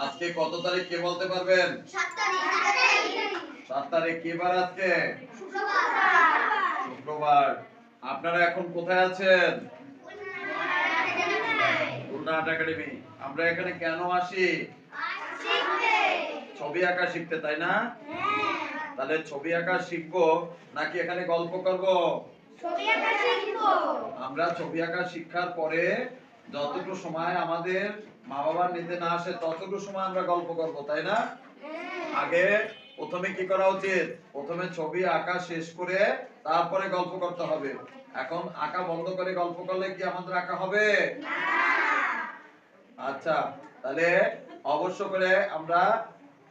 আজকে কত তারিখ কে বলতে পারবেন? সাত তারিখ। কি বার আজকে? শুক্রবার। আপনারা এখন কোথায় আছেন? Khulna art academy. আমরা এখানে কেন আসি? ছবি আঁকা শিখতে তাই না? তাহলে ছবি আঁকা শিখব নাকি এখানে গল্প করব? আমরা ছবি আঁকা শিক্ষার পরে যতটুকু সময় আমাদের মা বাবার নিতে না আসে ততটুকু সময় আমরা গল্প করব তাই না? আগে প্রথমে কি করা উচিত? প্রথমে ছবি আঁকা শেষ করে তারপরে গল্প করতে হবে। এখন আঁকা বন্ধ করে গল্প করলে কি আমাদের আঁকা হবে? আচ্ছা তাহলে অবশ্য করে আমরা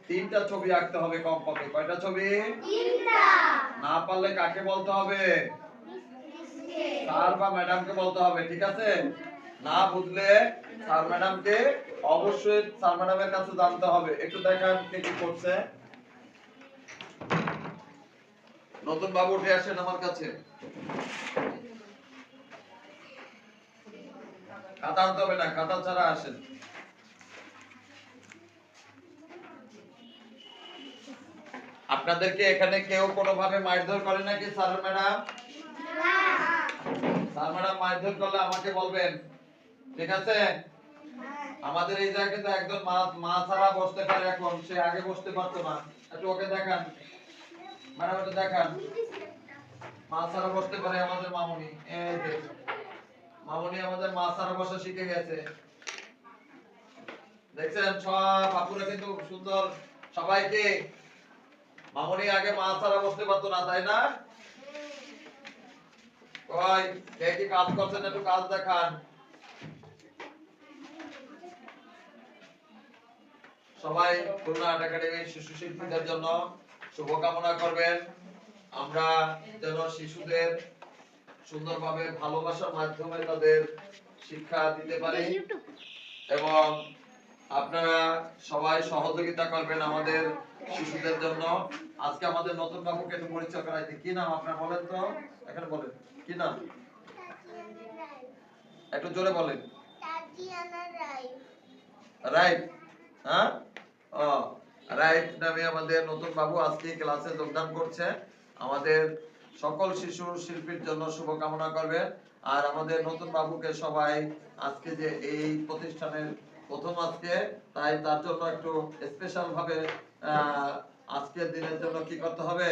তিনটা ছবি আঁকতে হবে কমপক্ষে। কয়টা ছবি? না পারলে কাকে বলতে হবে? স্যার বা ম্যাডামকে বলতে হবে ঠিক আছে? না বুঝলে স্যার ম্যাডামকে অবশ্যই স্যার ম্যাডামের কাছে জানতে হবে। একটু দেখান কে কি করছে। নতুন বাবু উঠে আসেন আমার কাছে। আনতে হবে না ছাড়া আসেন। আপনাদেরকে এখানে কেউ কোনোভাবে মারধর করে নাকি স্যার ম্যাডাম? স্যার ম্যাডাম মারধর করলে আমাকে বলবেন। ঠিক আছে? আমাদের এই জায়গায় কিন্তু একজন মা মা ছাড়া বসতে পারে এখন সে আগে বসতে পারতো না। একটু ওকে দেখান। ম্যাডাম একটু দেখান। মা ছাড়া বসতে পারে আমাদের মামুনি। এই যে মামুনি আমাদের মা ছাড়া বসা শিখে গেছে। দেখছেন? সব আপুরা কিন্তু সুন্দর। সবাইকে। মামুনি আগে মা ছাড়া বসতে পারতো না তাই না? কই? কে কি কাজ করছেন? একটু কাজ দেখান। সবাই খুলনা আর্ট একাডেমির শিশু শিল্পীদের জন্য শুভকামনা করবেন। আমরা যেন শিশুদের সুন্দরভাবে ভালোবাসার মাধ্যমে তাদের শিক্ষা দিতে পারি এবং আপনারা সবাই সহযোগিতা করবেন আমাদের শিশুদের জন্য। আজকে আমাদের নতুন বাবুকে একটু পরিচয় করাইতে কি নাম আপনার বলেন তো? এখানে বলেন। কি নাম? একটু জোরে বলেন। রাইট হ্যাঁ? রাইট নামে আমাদের নতুন বাবু আজকে ক্লাসে যোগদান করছে। আমাদের সকল শিশু শিল্পীর জন্য শুভকামনা আর আমাদের নতুন বাবুকে সবাই আজকে যে এই প্রতিষ্ঠানের প্রথম আজকে, তাই তার জন্য একটু আজকের দিনের জন্য কি করতে হবে?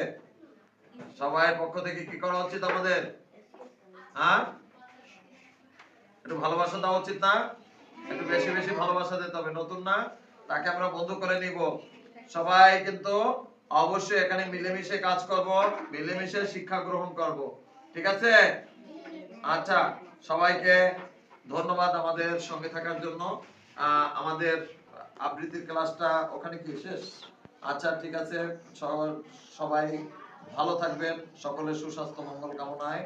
সবাই পক্ষ থেকে কি করা উচিত আমাদের? হ্যাঁ? একটু ভালোবাসা দেওয়া উচিত না? একটু বেশি বেশি ভালোবাসা দিতে হবে, নতুন না? তাকে আমরা বন্ধু করে নিব। সবাই কিন্তু অবশ্যই এখানে মিলেমিশে কাজ করব, মিলেমিশে শিক্ষা গ্রহণ করব। ঠিক আছে? আচ্ছা সবাইকে ধন্যবাদ আমাদের সঙ্গে থাকার জন্য। আমাদের আবৃত্তির ক্লাসটা ওখানে কি, শেষ? আচ্ছা ঠিক আছে। সবাই ভালো থাকবেন। সকলের সুস্বাস্থ্য, মঙ্গল কামনায়।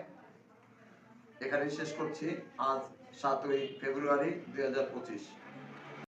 এখানেই শেষ করছি। আজ সাতই ফেব্রুয়ারি দুই হাজার পঁচিশ।